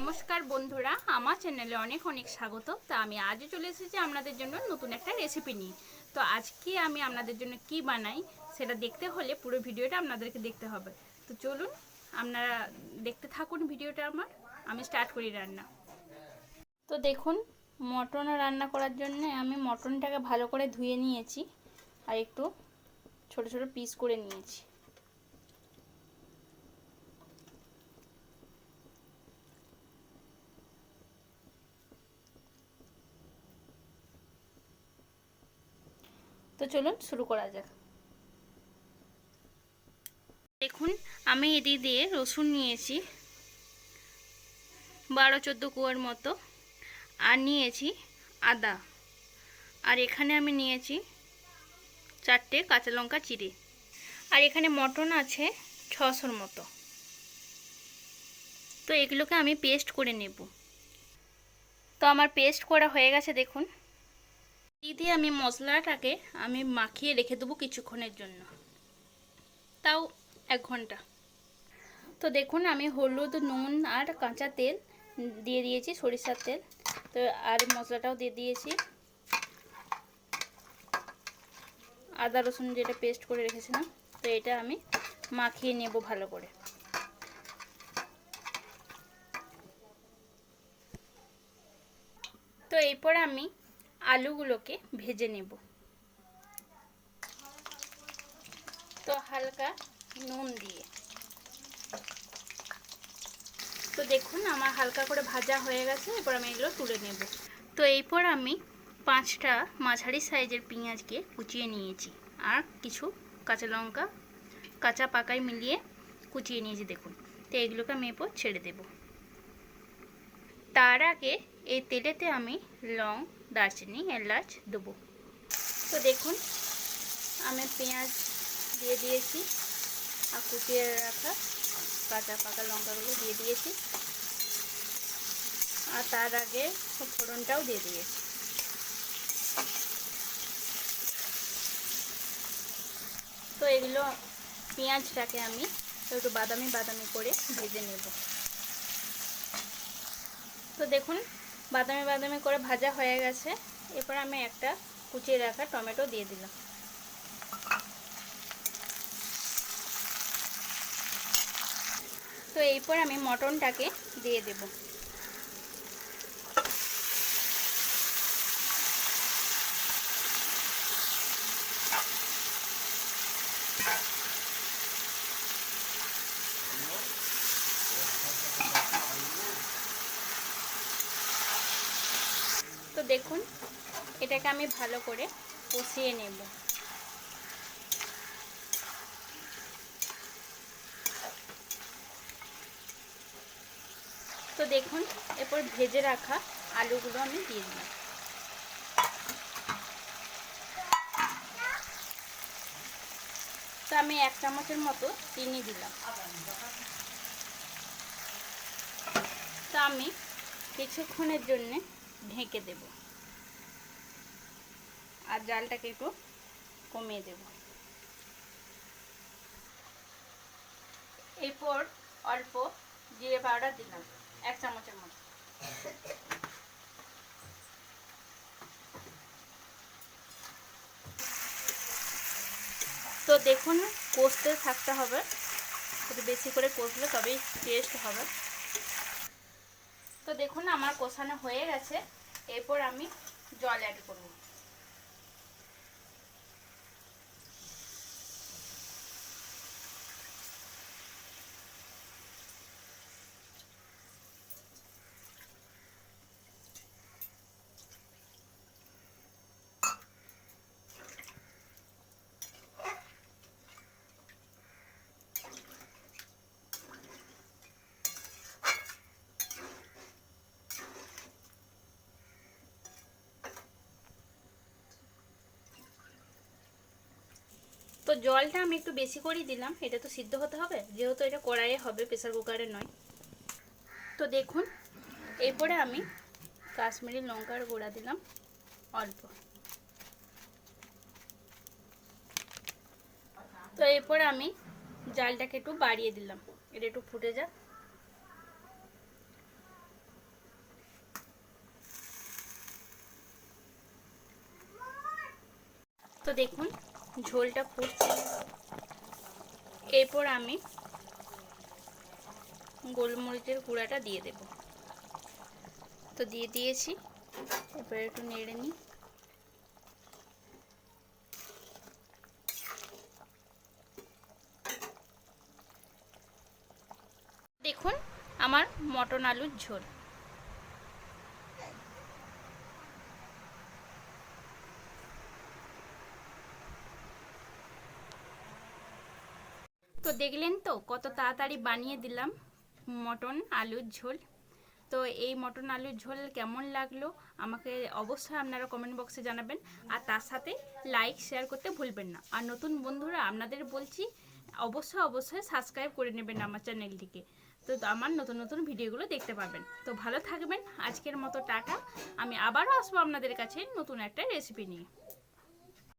নমস্কার বন্ধুরা, আমার চ্যানেলে অনেক অনেক স্বাগত। তো আমি আজও চলে এসেছি আপনাদের জন্য নতুন একটা রেসিপি নিয়ে। তো আজকে আমি আপনাদের জন্য কি বানাই সেটা দেখতে হলে পুরো ভিডিওটা আপনাদেরকে দেখতে হবে। তো চলুন, আপনারা দেখতে থাকুন ভিডিওটা আমার। আমি স্টার্ট করি রান্না। তো দেখুন, মটন রান্না করার জন্য আমি মটনটাকে ভালো করে ধুয়ে নিয়েছি আর একটু ছোট ছোট পিস করে নিয়েছি। তো চলুন শুরু করা যাক। দেখুন, আমি এদিক দিয়ে রসুন নিয়েছি, বারো চোদ্দ কুয়ার মতো, আর নিয়েছি আদা। আর এখানে আমি নিয়েছি চারটে কাঁচা লঙ্কা চিড়ে। আর এখানে মটন আছে ছশোর মতো। তো এগুলোকে আমি পেস্ট করে নেব। তো আমার পেস্ট করা হয়ে গেছে, দেখুন। দিয়ে আমি মশলাটাকে আমি মাখিয়ে রেখে দেবো কিছুক্ষণের জন্য। তাও এক ঘণ্টা। তো দেখুন, আমি হলুদ, নুন আর কাঁচা তেল দিয়ে দিয়েছি, সরিষার তেল। তো আর মশলাটাও দিয়ে দিয়েছি। আদা, রসুন যেটা পেস্ট করে রেখেছিলাম, তো এটা আমি মাখিয়ে নেব ভালো করে। তো এরপর আমি আলুগুলোকে ভেজে নেব। তো হালকা নুন দিয়ে। তো দেখুন, আমার হালকা করে ভাজা হয়ে গেছে, এরপর আমি এগুলো তুলে নেব। তো এরপর আমি পাঁচটা মাঝারি সাইজের পেঁয়াজকে কুচিয়ে নিয়েছি, আর কিছু কাঁচা লঙ্কা, কাঁচা পাকায় মিলিয়ে কুচিয়ে নিয়েছি, দেখুন। তো এগুলোকে আমি এরপর ছেড়ে দেব। তার আগে এই তেলেতে আমি লং দারচিনি, এলাচ দেবো। তো দেখুন, আমি পেঁয়াজ দিয়ে দিয়েছি আর কুচিয়ে রাখা কাঁচা পাকা লঙ্কাগুলো দিয়ে দিয়েছি। আর তার আগে ফোড়নটাও দিয়ে দিয়েছি। তো এগুলো পেঁয়াজটাকে আমি একটু বাদামি বাদামি করে ভেজে নেব। তো দেখুন বাদামি বাদামি করে ভাজা হয়ে গেছে। এরপর আমি একটা কুচিয়ে রাখা টমেটো দিয়ে দিলাম। তো এরপর আমি মটনটাকে দিয়ে দেব। তো দেখুন, এটাকে আমি ভালো করে কষিয়ে নেব। তো দেখুন, এরপর ভেজে রাখা আলুগুলো আমি দিয়ে দিলাম। তো আমি এক চামচের মতো চিনি দিলাম। তো আমি কিছুক্ষণের জন্যে ঢেকে দেব। আর জালটাকে একটু কমিয়ে দেব। এরপর অল্প জিরে পাউডার দিলাম, এক চামচের মতো। তো দেখুন, কষতে থাকতে হবে। একটু বেশি করে কষলে তবেই টেস্ট হবে। তো দেখুন আমার কষানো হয়ে গেছে। এরপর আমি জল অ্যাড করব। তো জলটা আমি একটু বেশি করেই দিলাম, এটা তো সিদ্ধ হতে হবে, যেহেতু এটা কড়াইয়ে হবে, প্রেসার কুকারে নয়। তো দেখুন, এরপরে আমি কাশ্মীরি লঙ্কার গুঁড়া দিলাম অল্প। তো এরপরে আমি জালটাকে একটু বাড়িয়ে দিলাম, এটা একটু ফুটে যাক। তো দেখুন ঝোলটা ফুটছে এরপর আমি গোলমরিচের গুঁড়াটা দিয়ে দেব। তো দিয়ে দিয়েছি, এরপর একটু নেড়ে নিই। দেখুন, আমার মটন আলুর ঝোল। তো দেখলেন তো কত তাড়াতাড়ি বানিয়ে দিলাম মটন আলুর ঝোল। তো এই মটন আলুর ঝোল কেমন লাগল আমাকে অবশ্যই আপনারা কমেন্ট বক্সে জানাবেন। আর তার সাথে লাইক শেয়ার করতে ভুলবেন না। আর নতুন বন্ধুরা আপনাদের বলছি, অবশ্যই অবশ্যই সাবস্ক্রাইব করে নেবেন আমার চ্যানেলটিকে তো আমার নতুন নতুন ভিডিওগুলো দেখতে পাবেন। তো ভালো থাকবেন। আজকের মতো টাটা। আমি আবারও আসব আপনাদের কাছে নতুন একটা রেসিপি নিয়ে।